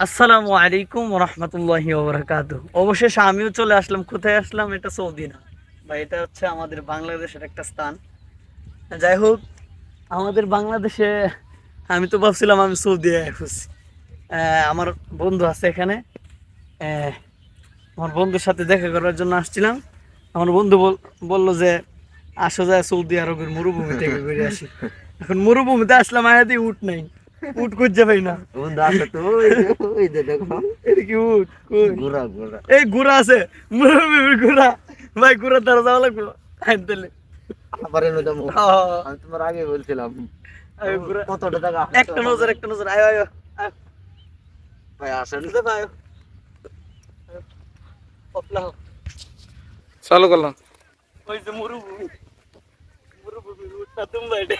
আসসালামু আলাইকুম রহমতুল্লাহি ওবরাকাত অবশেষে আমিও চলে আসলাম। কোথায় আসলাম? এটা সৌদি না। বা এটা হচ্ছে আমাদের বাংলাদেশের একটা স্থান। যাই হোক আমাদের বাংলাদেশে আমি তো ভাবছিলাম আমি সৌদি খুশি আমার বন্ধু আছে এখানে। আমার বন্ধুর সাথে দেখা করার জন্য আসছিলাম। আমার বন্ধু বল- বলল যে আসো যায় সৌদি আরবের মরুভূমি থেকে ঘুরে আসি। এখন মরুভূমিতে আসলাম আয়াতে উঠ নাই। উঠ খুঁজে পাই না বন্ধু আসো তো ওই যে, ওই যে দেখো এটা কি উঠ কই? ঘোরা ঘোরা এই গুড়া আছে মুরব্বির গুড়া ভাই গুড়া তারা যাওয়া লাগবে আইন তাহলে আবার এনে যাব হ্যাঁ, আমি তোমার আগে বলছিলাম আয় গুড়া। কতটা টাকা একটা নজর একটা নজর আয় আয় আয় ভাই আসেন নিতে ভাই পপলা হোক। চালু করলাম ওই যে মরুভূমি মরুভূমি উঠটা তুমি বাইরে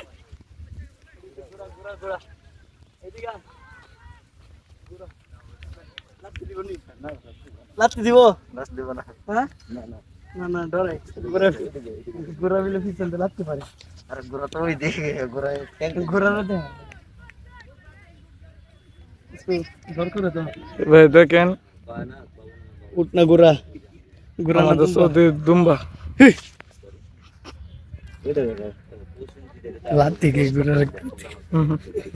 গুড়া গুড়া গুড়া গুড়া। লাত্তি দিব? নি? দিব না। হ্যাঁ? না না। না না ডরাই ঘোরা ঘোরা বিলে পিছন দিয়ে লাগতে পারে আরে তো ওই দিকে ঘোরা ঘোরানো দে ঘর করে তো। ভাই দেখেন। উঠ না ঘোরা। ঘোরা না সৌদি দুম্বা। এটা দেখো লাত থেকে ঘোরা হুম।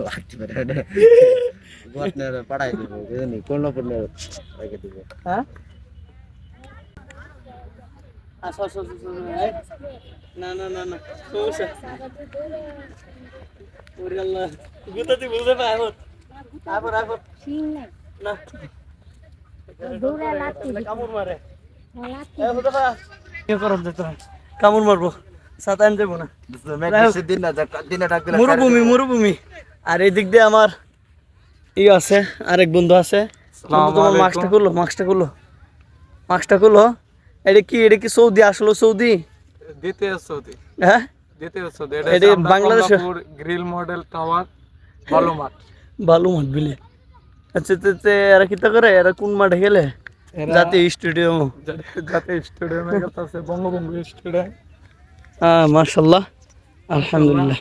লাঠি মেরে এটা। গোয়াতনের পাড়াই দেবো জানি কোন পড়লে রেখে দেবো। হ্যাঁ? আসো আসো আসো। না না না না সমস্যা। ওরে আল্লাহ গুতা বুঝে পায় এখন আবার আবার। না। কামড় মারে। এই বুঝে পা কি করব যেতে কামড় মারবো। সাতান দেবো না। মেঘ দিন না যাক দিনে ডাক দিলে মরুভূমি মরুভূমি আর এই দিক দিয়ে আমার ই আছে আরেক বন্ধু আছে। তোমার মাস্কটা করল মাস্কটা করল মাস্কটা করল এটা কি এটা কি সৌদি আসলো সৌদি? দ্বিতীয় সৌদি। হ্যাঁ? দ্বিতীয় সৌদি। এটা বাংলাদেশে- গ্রিল মডেল টাওয়ার ভালো মাঠ বালু। মাঠ বিলে আচ্ছা তে তে এরা কিতা করে? এরা কোন মাঠে গেলে জাতীয় স্টেডিয়াম। যাতে স্টেডিয়ামে গেছে বঙ্গবন্ধু স্টেডিয়াম। মার্শাল্লাহ আলহামদুলিল্লাহ।